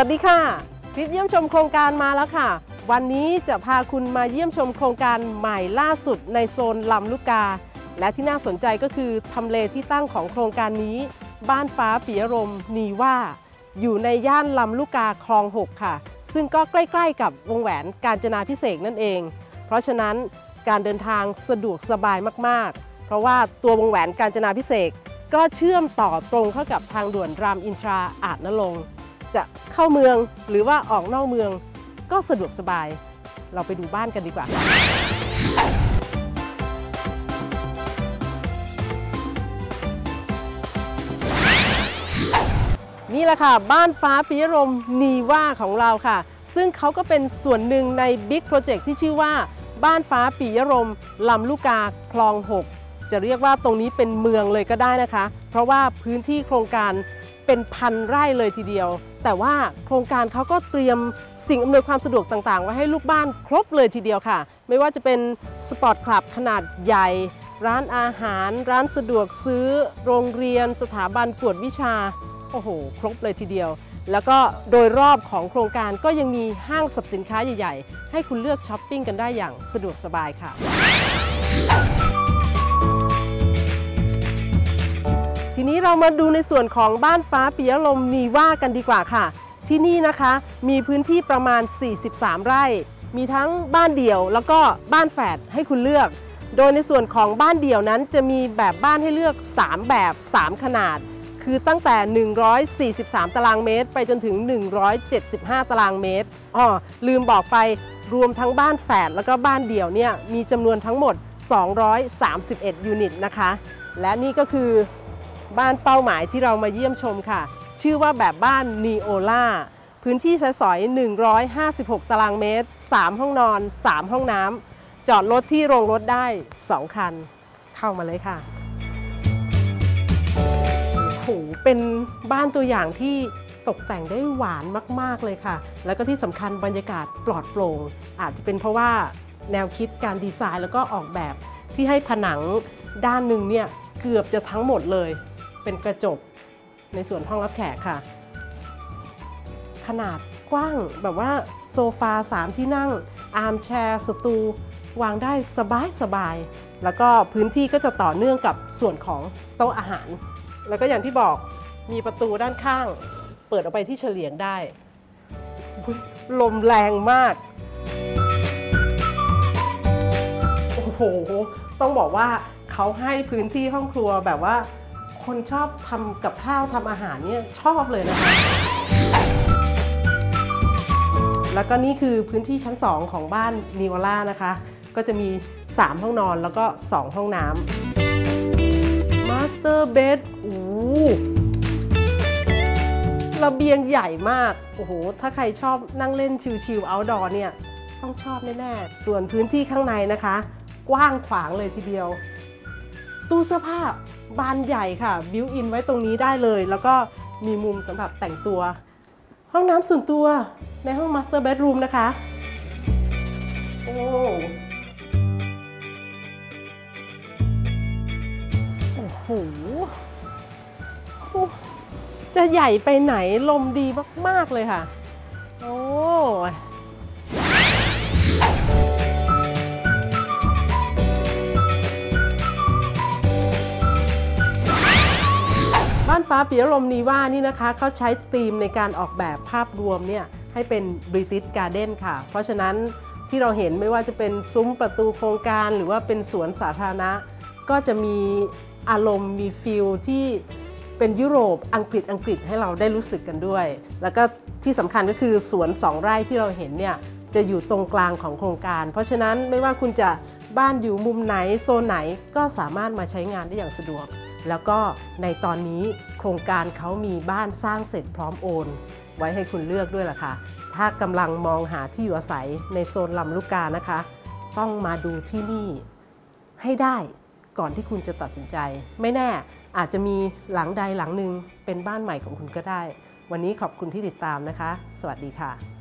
สวัสดีค่ะคลิปเยี่ยมชมโครงการมาแล้วค่ะ วันนี้จะพาคุณมาเยี่ยมชมโครงการใหม่ล่าสุดในโซนลำลูกกา และที่น่าสนใจก็คือทำเลที่ตั้งของโครงการนี้ บ้านฟ้าปิยรมนีว่า อยู่ในย่านลำลูกกาคลอง 6 ค่ะ ซึ่งก็ใกล้ ๆ กับวงแหวนกาญจนาพิเศษนั่นเอง เพราะฉะนั้นการเดินทางสะดวกสบายมากๆ เพราะว่าตัววงแหวนกาญจนาพิเศษก็เชื่อมต่อตรงเข้ากับทางด่วนรามอินทราอาจนรงค์ จะเข้าเมืองหรือว่าออกนอกเมืองก็สะดวกสบาย เราไปดูบ้านกันดีกว่าค่ะนี่แหละค่ะ บ้านฟ้าปิยรมนีว่าของเราค่ะ ซึ่งเขาก็เป็นส่วนหนึ่งในบิ๊กโปรเจกต์ที่ชื่อว่า บ้านฟ้าปิยรมลำลูกกาคลอง 6 จะเรียกว่าตรงนี้เป็นเมืองเลยก็ได้นะคะ เพราะว่าพื้นที่โครงการเป็นพันไร่เลยทีเดียว แต่ว่าโครงการเขาก็เตรียมสิ่งอำนวยความสะดวกต่างๆ ไว้ให้ลูกบ้านครบเลยทีเดียวค่ะ ไม่ว่าจะเป็นสปอร์ตคลับขนาดใหญ่ ร้านอาหาร ร้านสะดวกซื้อ โรงเรียน สถาบันกวดวิชา โอ้โห ครบเลยทีเดียว แล้วก็โดยรอบของโครงการก็ยังมีห้างสรรพสินค้าใหญ่ ๆ ให้คุณเลือกช้อปปิ้งกันได้อย่างสะดวกสบายค่ะ ทีนี้เรามาดูในส่วนของบ้านฟ้าปิยลมนีว่ากันดีกว่าค่ะ ที่นี่นะคะมีพื้นที่ประมาณ 43 ไร่ มีทั้งบ้านเดี่ยว แล้วก็บ้านแฝดให้คุณเลือก โดยในส่วนของบ้านเดี่ยวนั้นจะมีแบบบ้านให้เลือก 3 แบบ 3 ขนาด คือตั้งแต่ 143 ตารางเมตร ไปจนถึง 175 ตารางเมตรอ๋อลืมบอกไปรวมทั้งบ้านแฝดแล้วก็บ้านเดี่ยวเนี่ยมีจำนวนทั้งหมด 231 ยูนิตนะคะ และนี่ก็คือ บ้านเป้าหมายที่เรามาเยี่ยมชมค่ะ ชื่อว่าแบบบ้านนีโอล่าพื้นที่ใช้สอย 156 ตารางเมตร 3 ห้องนอน 3 ห้องน้ำจอดรถที่โรงรถได้ 2 คัน เข้ามาเลยค่ะโอ้โหเป็นบ้านตัวอย่างที่ตกแต่งได้หวานมาก ๆ เลยค่ะ แล้วก็ที่สำคัญบรรยากาศปลอดโปร่ง อาจจะเป็นเพราะว่าแนวคิดการดีไซน์แล้วก็ออกแบบที่ให้ผนังด้านหนึ่งเนี่ยเกือบจะทั้งหมดเลย เป็นกระจกในส่วนห้องรับแขกค่ะ ขนาดกว้างแบบว่าโซฟา 3 ที่นั่ง อาร์มแชร์สตู วางได้สบายสบาย แล้วก็พื้นที่ก็จะต่อเนื่องกับส่วนของโต๊ะอาหาร แล้วก็อย่างที่บอกมีประตูด้านข้าง เปิดออกไปที่เฉลียงได้ ลมแรงมาก โอ้โห ต้องบอกว่าเขาให้พื้นที่ห้องครัวแบบว่า คนชอบทำกับข้าวทำอาหารเนี่ยชอบเลยนะคะ แล้วก็นี่คือพื้นที่ชั้น 2 ของบ้านนิวล่านะคะ ก็จะมี 3 ห้องนอนแล้วก็ 2 ห้องน้ำมาสเตอร์เบดโอ้ระเบียงใหญ่มาก โอ้โห ถ้าใครชอบนั่งเล่นชิลๆ outdoor เนี่ย ต้องชอบแน่ๆ ส่วนพื้นที่ข้างในนะคะ กว้างขวางเลยทีเดียว ตู้เสื้อผ้า บานใหญ่ค่ะ บิวอินไว้ตรงนี้ได้เลย แล้วก็มีมุมสำหรับแต่งตัว ห้องน้ำส่วนตัวในห้อง Master Bedroom นะคะ โอ้โอ้โหจะใหญ่ไปไหนลมดีมาก ๆ เลยค่ะ โอ้านฟ้าปิยลมนีว่านี่นะคะเขาใช้ธีมในการออกแบบภาพรวมเนี่ยให้เป็น British Garden ค่ะ เพราะฉะนั้นที่เราเห็นไม่ว่าจะเป็นซุ้มประตูโครงการหรือว่าเป็นสวนสาธารณะ ก็จะมีอารมณ์มีฟิลที่เป็นยุโรปอังกฤษอังกฤษให้เราได้รู้สึกกันด้วย แล้วก็ที่สำคัญก็คือสวนสองไร่ที่เราเห็นเนี่ยจะอยู่ตรงกลางของโครงการ เพราะฉะนั้นไม่ว่าคุณจะ บ้านอยู่มุมไหนโซนไหนก็สามารถมาใช้งานได้อย่างสะดวก แล้วก็ในตอนนี้โครงการเขามีบ้านสร้างเสร็จพร้อมโอน ไว้ให้คุณเลือกด้วยล่ะค่ะ ถ้ากำลังมองหาที่อยู่อาศัยในโซนลำลูกกานะคะ ต้องมาดูที่นี่ให้ได้ก่อนที่คุณจะตัดสินใจ ไม่แน่อาจจะมีหลังใดหลังหนึ่งเป็นบ้านใหม่ของคุณก็ได้ วันนี้ขอบคุณที่ติดตามนะคะ สวัสดีค่ะ